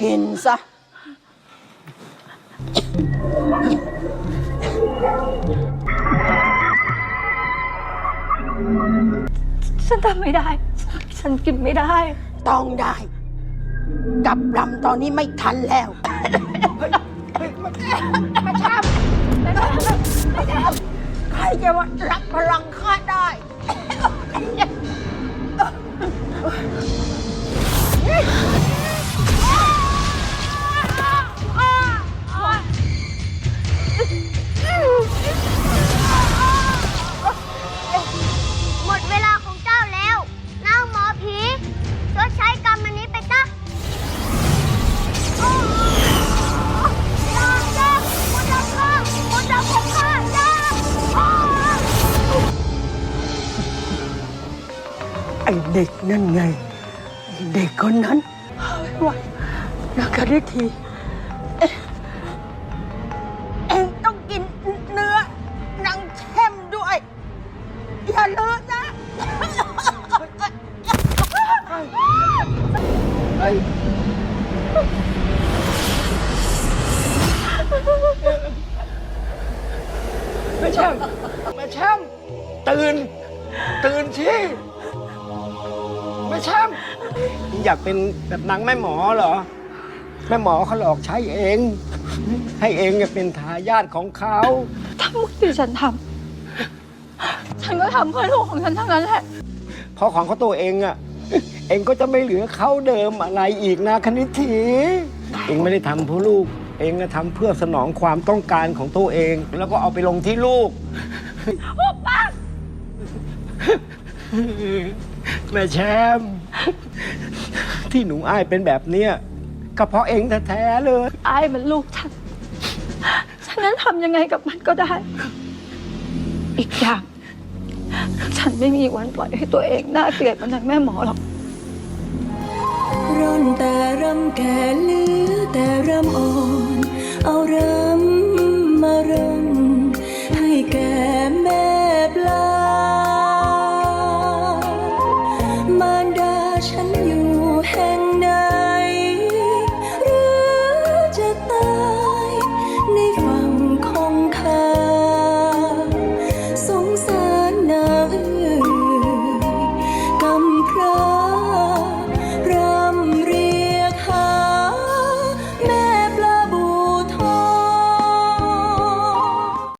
กินซะ ฉันทำไม่ได้ ฉันกินไม่ได้ ต้องได้ กลับลำตอนนี้ไม่ทันแล้ว มาช้ำมาช้ำมาช้ำใครจะมารับพลังข้าได้ อ้เด็กนั่นไงเด็กคนนั้นเฮ้ยว่านักกันได้ทีเอ๊ะเองต้องกินเนื้อนางเข้มด้วย อย่าเลืมนะแม่แช่มแม่แช่มตื่น ตื่นสิ แม่แช่มอยากเป็นแบบนางแม่หมอเหรอ แม่หมอเขาหลอกใช้เอง ให้เองเนี่ยเป็นทายาทของเขาทั้งหมดที่ฉันทำฉันก็ทำเพื่อลูกของฉันทั้งนั้นแหละเพราะของเขาตัวเองอะเองก็จะไม่เหลือเขาเดิมอะไรอีกนะคณิตถีเองไม่ได้ทำเพื่อลูก เองก็ทำเพื่อสนองความต้องการของตัวเอง แล้วก็เอาไปลงที่ลูก แม่แชมป์ที่หนูอ้ายเป็นแบบเนี้ยก็เพราะเองแท้ๆเลยอายมันลูกฉัน ฉันนั้นทำยังไงกับมันก็ได้ อีกอย่าง ฉันไม่มีวันปล่อยให้ตัวเองน่าเกลียดเหมันนางแม่หมอหรอก ร่อนแต่รำแก่เหลือแต่รำอ่อน เอาร มารดาฉันอยู่แห่ง